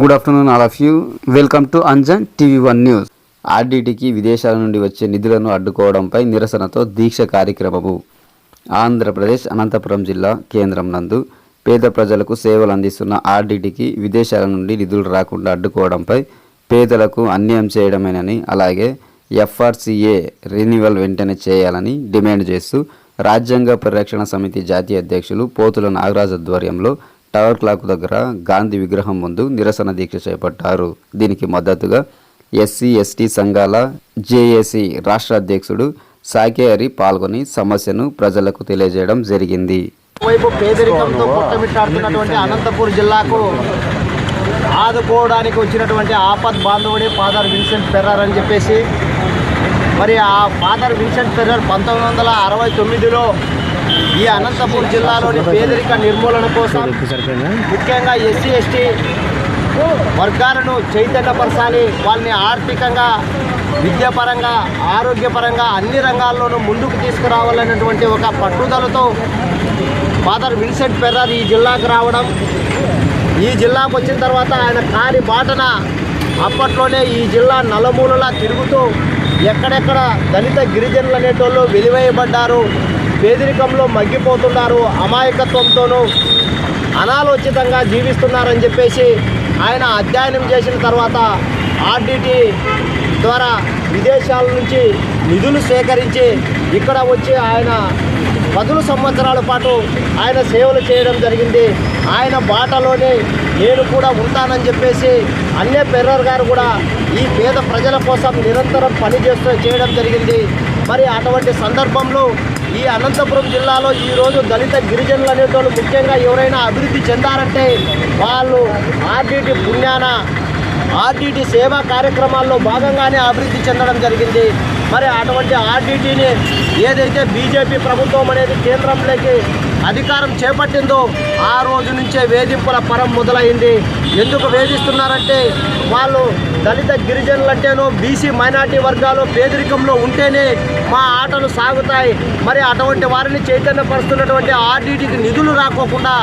Good afternoon all of you welcome to Anjan TV one news ఆర్డీటీకి విదేశాల నుండి వచ్చే నిధులను అడ్డుకోవడంపై నిరసనతో దీక్ష కార్యక్రమము. ఆంధ్రప్రదేశ్ అనంతపురం జిల్లా కేంద్రం నందు పేద ప్రజలకు సేవలు అందిస్తున్న ఆర్డీటీకి విదేశాల నుండి నిధులు రాకుండా అడ్డుకోవడంపై పేదలకు అన్యాయం చేయడమేనని అలాగే ఎఫ్ఆర్సీఏ రెన్యువల్ వెంటనే చేయాలని డిమాండ్ చేస్తూ రాజ్యాంగ పరిరక్షణ సమితి జాతీయ అధ్యక్షులు పోతుల నాగరాజ్ ఆధ్వర్యంలో టవర్ క్లాక్ దగ్గర గాంధీ విగ్రహం ముందు నిరసన దీక్ష చేపట్టారు. దీనికి మద్దతుగా ఎస్సీ ఎస్టీ సంఘాల జేఏసీ రాష్ట్ర అధ్యక్షుడు సాకే హరి పాల్గొని సమస్యను ప్రజలకు తెలియజేయడం జరిగింది. వైపు పేదరికంతో అనంతపూర్ జిల్లాకు ఆదుకోవడానికి వచ్చినటువంటి ఆపద్ బాంధవుడే ఫాదర్ విన్సెంట్ ఫెర్రర్ అని చెప్పేసి మరి ఆ ఫాదర్ విన్సెంట్ ఫెర్రర్ పంతొమ్మిది వందల అరవై తొమ్మిదిలో ఈ అనంతపూర్ జిల్లాలోని పేదరిక నిర్మూలన కోసం ముఖ్యంగా ఎస్సీ ఎస్టీ వర్గాలను చైతన్యపరచాలి. వాళ్ళని ఆర్థికంగా విద్యాపరంగా ఆరోగ్యపరంగా అన్ని రంగాల్లోనూ ముందుకు తీసుకురావాలనేటువంటి ఒక పట్టుదలతో ఫాదర్ విన్సెంట్ పెర్రర్ ఈ జిల్లాకు రావడం. ఈ జిల్లాకు వచ్చిన తర్వాత ఆయన కారి బాటన అప్పట్లోనే ఈ జిల్లా నలుమూలలా తిరుగుతూ ఎక్కడెక్కడ దళిత గిరిజనులు అనేటోళ్ళు వెలివేయబడ్డారు. పేదరికంలో మగ్గిపోతున్నారు అమాయకత్వంతోనూ అనాలోచితంగా జీవిస్తున్నారని చెప్పేసి ఆయన అధ్యయనం చేసిన తర్వాత ఆర్డిటి ద్వారా విదేశాల నుంచి నిధులు సేకరించి ఇక్కడ వచ్చి ఆయన పదుల సంవత్సరాల పాటు ఆయన సేవలు చేయడం జరిగింది. ఆయన బాటలోనే నేను కూడా ఉంటానని చెప్పేసి అన్నే పెర్రర్ గారు కూడా ఈ పేద ప్రజల కోసం నిరంతరం పనిచేస్తూ చేయడం జరిగింది. మరి అటువంటి సందర్భంలో ఈ అనంతపురం జిల్లాలో ఈరోజు దళిత గిరిజనులు అనేటోళ్ళు ముఖ్యంగా ఎవరైనా అభివృద్ధి చెందారంటే వాళ్ళు ఆర్డీటీ పుణ్యాన ఆర్డీటీ సేవా కార్యక్రమాల్లో భాగంగానే అభివృద్ధి చెందడం జరిగింది. మరి అటువంటి ఆర్డీటీని ఏదైతే బీజేపీ ప్రభుత్వం అనేది కేంద్రంలోకి అధికారం చేపట్టిందో ఆ రోజు నుంచే వేధింపుల పరం మొదలైంది. ఎందుకు వేధిస్తున్నారంటే వాళ్ళు దళిత గిరిజనులంటేనో బీసీ మైనార్టీ వర్గాలు పేదరికంలో ఉంటేనే మా ఆటలు సాగుతాయి. మరి అటువంటి వారిని చైతన్యపరుస్తున్నటువంటి ఆర్డీటీకి నిధులు రాకోకుండా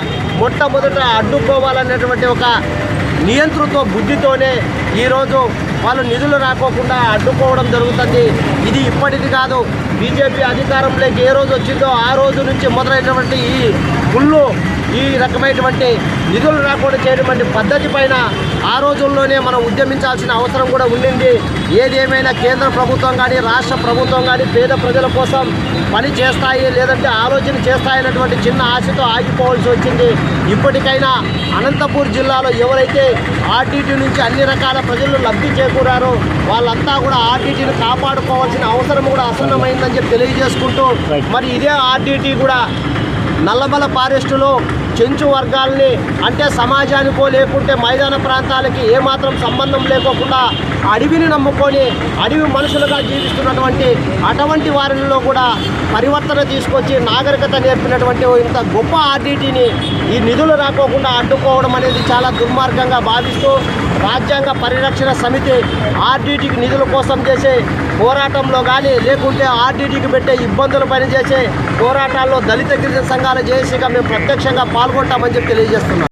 మొట్టమొదట అడ్డుకోవాలనేటువంటి ఒక నియంతృత్వ బుద్ధితోనే ఈరోజు వాళ్ళు నిధులు రాకోకుండా అడ్డుకోవడం జరుగుతుంది. ఇది ఇప్పటిది కాదు. బీజేపీ అధికారంలోకి ఏ రోజు వచ్చిందో ఆ రోజు నుంచి మొదలైనటువంటి ఈ ముళ్ళు ఈ రకమైనటువంటి నిధులు రాకుండా చేయటువంటి పద్ధతి పైన ఆ రోజుల్లోనే మనం ఉద్యమించాల్సిన అవసరం కూడా ఉండింది. ఏది ఏమైనా కేంద్ర ప్రభుత్వం కానీ రాష్ట్ర ప్రభుత్వం కానీ పేద ప్రజల కోసం పని చేస్తాయి లేదంటే ఆలోచన చేస్తాయన్నటువంటి చిన్న ఆశతో ఆగిపోవాల్సి వచ్చింది. ఇప్పటికైనా అనంతపూర్ జిల్లాలో ఎవరైతే ఆర్టీటీ నుంచి అన్ని రకాల ప్రజలు లబ్ధి చేకూరారో వాళ్ళంతా కూడా ఆర్టీటీని కాపాడుకోవాల్సిన అవసరం కూడా అసన్నమైందని చెప్పి తెలియజేసుకుంటూ మరి ఇదే ఆర్టీటీ కూడా నల్లమల ఫారెస్టులో చెంచు వర్గాల్ని అంటే సమాజానికో లేకుంటే మైదాన ప్రాంతాలకి ఏమాత్రం సంబంధం లేకోకుండా అడవిని నమ్ముకొని అడవి మనుషులుగా జీవిస్తున్నటువంటి అటువంటి వారిలో కూడా పరివర్తన తీసుకొచ్చి నాగరికత నేర్పినటువంటి ఇంత గొప్ప ఆర్డీటీని ఈ నిధులు రాకోకుండా అడ్డుకోవడం అనేది చాలా దుర్మార్గంగా భావిస్తూ రాజ్యాంగ పరిరక్షణ సమితి ఆర్డీటీకి నిధుల కోసం చేసే పోరాటంలో కానీ లేకుంటే ఆర్డీటీకి పెట్టే ఇబ్బందులు పనిచేసే పోరాటాల్లో దళిత గిరిజన సంఘాల జేఏసీగా మేము ప్రత్యక్షంగా పాల్గొంటామని చెప్పి తెలియజేస్తున్నాం.